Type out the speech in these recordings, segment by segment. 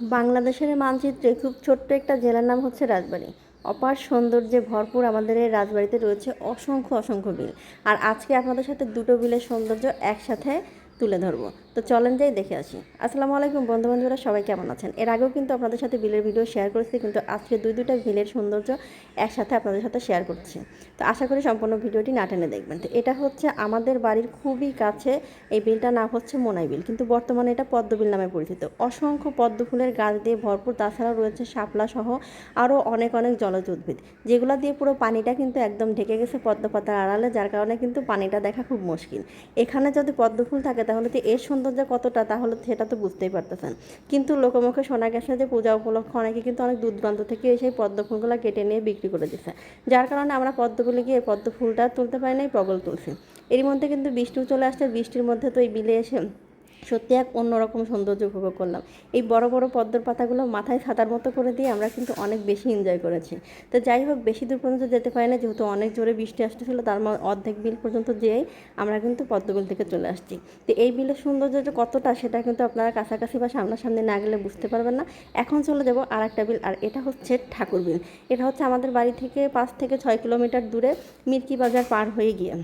বাংলাদেশের মানচিত্রে খুব ছোট্ট একটা জেলার নাম হচ্ছে রাজবাড়ি। অপার সৌন্দর্যে ভরপুর আমাদের এই রাজবাড়িতে রয়েছে অসংখ্য অসংখ্য বিল। আর আজকে আপনাদের সাথে দুটো বিলের সৌন্দর্য একসাথে তুলে ধরবো। তো চলেন যাই, দেখে আসি। আসসালামু আলাইকুম বন্ধু বান্ধবরা সবাই কেমন আছেন? এর আগেও কিন্তু আপনাদের সাথে বিলের ভিডিও শেয়ার করেছি, কিন্তু আজকে দুই দুইটা বিলের সৌন্দর্য একসাথে আপনাদের সাথে শেয়ার করছি। তো আশা করি সম্পূর্ণ ভিডিওটি না টেনে দেখবেন। তো এটা হচ্ছে আমাদের বাড়ির খুবই কাছে, এই বিলটার নাম হচ্ছে মোনাই বিল। কিন্তু বর্তমানে এটা পদ্ম বিল নামে পরিচিত। অসংখ্য পদ্ম ফুলের গাছ দিয়ে ভরপুর, তাছাড়াও রয়েছে শাপলা সহ আরও অনেক অনেক জলজ উদ্ভিদ। যেগুলো দিয়ে পুরো পানিটা কিন্তু একদম ঢেকে গেছে পদ্ম পাতার আড়ালে, যার কারণে কিন্তু পানিটা দেখা খুব মুশকিল। এখানে যদি পদ্ম ফুল থাকে তাহলে তো এর সৌন্দর্য কতটা, তাহলে সেটা তো বুঝতেই পারতেছেন। কিন্তু লোকমুখে শোনা গেছে যে পূজা উপলক্ষে অনেকে কিন্তু অনেক দূর দূরান্ত থেকে এসে পদ্ম ফুলগুলো কেটে নিয়ে বিক্রি করে দিচ্ছে। যার কারণে আমরা পদ্ম ফুলে গিয়ে পদ্ম ফুলটা তুলতে পারি নাই, প্রবল তুলছি। এর মধ্যে কিন্তু বৃষ্টিও চলে আসছে, বৃষ্টির মধ্যে তো এই বিলে এসে সত্যি এক অন্যরকম সৌন্দর্য উপভোগ করলাম। এই বড় বড় পদ্মর পাতাগুলো মাথায় ছাতার মতো করে দিয়ে আমরা কিন্তু অনেক বেশি এনজয় করেছি। তো যাই হোক, বেশি দূর পর্যন্ত যেতে পারি না যেহেতু অনেক জোরে বৃষ্টি আসতেছিল, তার অর্ধেক বিল পর্যন্ত যেয়েই আমরা কিন্তু পদ্মবিল থেকে চলে আসছি। তো এই বিলের সৌন্দর্য যে কতটা, সেটা কিন্তু আপনারা কাছাকাছি বা সামনাসামনি না গেলে বুঝতে পারবেন না। এখন চলে যাব আর একটা বিল, আর এটা হচ্ছে ঠাকুর বিল। এটা হচ্ছে আমাদের বাড়ি থেকে পাঁচ থেকে ছয় কিলোমিটার দূরে মির্কি বাজার পার হয়ে গিয়ে।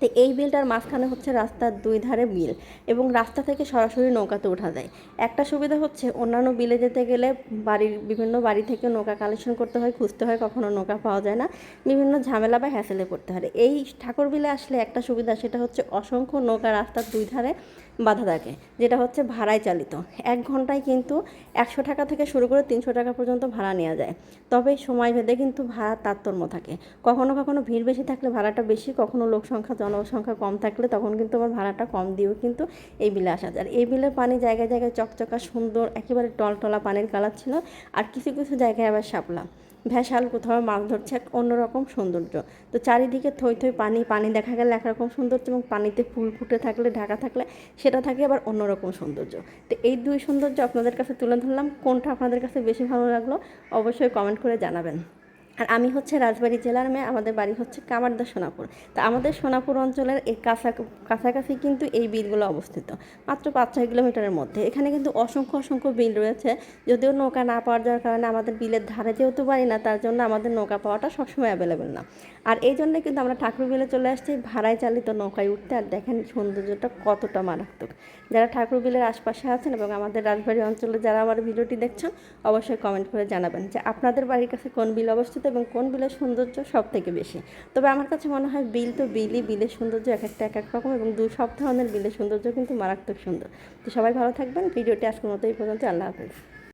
তো এই বিলটার মাঝখানে হচ্ছে রাস্তার দুই ধারে বিল এবং রাস্তা থেকে সরাসরি নৌকাতে ওঠা যায়। একটা সুবিধা হচ্ছে অন্যান্য বিলে যেতে গেলে বাড়ির বিভিন্ন বাড়ি থেকে নৌকা কালেকশন করতে হয়, খুঁজতে হয়, কখনো নৌকা পাওয়া যায় না। বিভিন্ন ঝামেলা বা হ্যাসেলে পড়তে হয়। এই ঠাকুর বিলে আসলে একটা সুবিধা, সেটা হচ্ছে অসংখ্য নৌকা রাস্তার দুই ধারে বাধা থাকে, যেটা হচ্ছে ভাড়ায় চালিত। এক ঘন্টায় কিন্তু একশো টাকা থেকে শুরু করে তিনশো টাকা পর্যন্ত ভাড়া নেওয়া যায়। তবে সময় ভেদে কিন্তু ভাড়ার তারতম্য থাকে। কখনো কখনো ভিড় বেশি থাকলে ভাড়াটা বেশি, কখনো লোক সংখ্যা জনসংখ্যা কম থাকলে তখন কিন্তু আবার ভাড়াটা কম দিয়েও কিন্তু এই বিলে আসা যায়। আর এই বিলের পানি জায়গায় জায়গায় চকচকা, সুন্দর, একেবারে টলটলা পানির কালার ছিল আর কিছু কিছু জায়গায় আবার শাপলা। ভেসাল কোথাও মাছ ধরছে এক অন্যরকম সৌন্দর্য। তো চারিদিকে থই থই পানি পানি দেখা গেলে একরকম সৌন্দর্য এবং পানিতে ফুল ফুটে থাকলে, ঢাকা থাকলে সেটা থাকে আবার অন্যরকম সৌন্দর্য। তো এই দুই সৌন্দর্য আপনাদের কাছে তুলে ধরলাম। কোনটা আপনাদের কাছে বেশি ভালো লাগল অবশ্যই কমেন্ট করে জানাবেন। আর আমি হচ্ছে রাজবাড়ী জেলার মেয়ে, আমাদের বাড়ি হচ্ছে কামারদা সোনাপুর। তা আমাদের সোনাপুর অঞ্চলের এই কাছা কাছাকাছি কিন্তু এই বিলগুলো অবস্থিত, মাত্র পাঁচ ছয় কিলোমিটারের মধ্যে। এখানে কিন্তু অসংখ্য অসংখ্য বিল রয়েছে, যদিও নৌকা না পাওয়ার যাওয়ার কারণে আমাদের বিলের ধারে যেহেতু পারি না, তার জন্য আমাদের নৌকা পাওয়াটা সবসময় অ্যাভেলেবেল না। আর এই জন্য কিন্তু আমরা ঠাকুর বিলে চলে আসছি ভাড়ায় চালিত নৌকায় উঠতে, আর দেখেন সৌন্দর্যটা কতটা মারাত্মক। যারা ঠাকুর বিলের আশপাশে আছেন এবং আমাদের রাজবাড়ি অঞ্চলে যারা আমার ভিডিওটি দেখছেন, অবশ্যই কমেন্ট করে জানাবেন যে আপনাদের বাড়ির কাছে কোন বিল অবস্থিত এবং কোন বিলের সৌন্দর্য সব থেকে বেশি। তবে আমার কাছে মনে হয় বিল তো বিলই, বিলের সৌন্দর্য এক একটা, এক এক রকম এবং দু সব ধরনের বিলের সৌন্দর্য কিন্তু মারাত্মক সুন্দর। তো সবাই ভালো থাকবেন। ভিডিওটি আজকের মতো এই পর্যন্ত। আল্লাহ হাফেজ।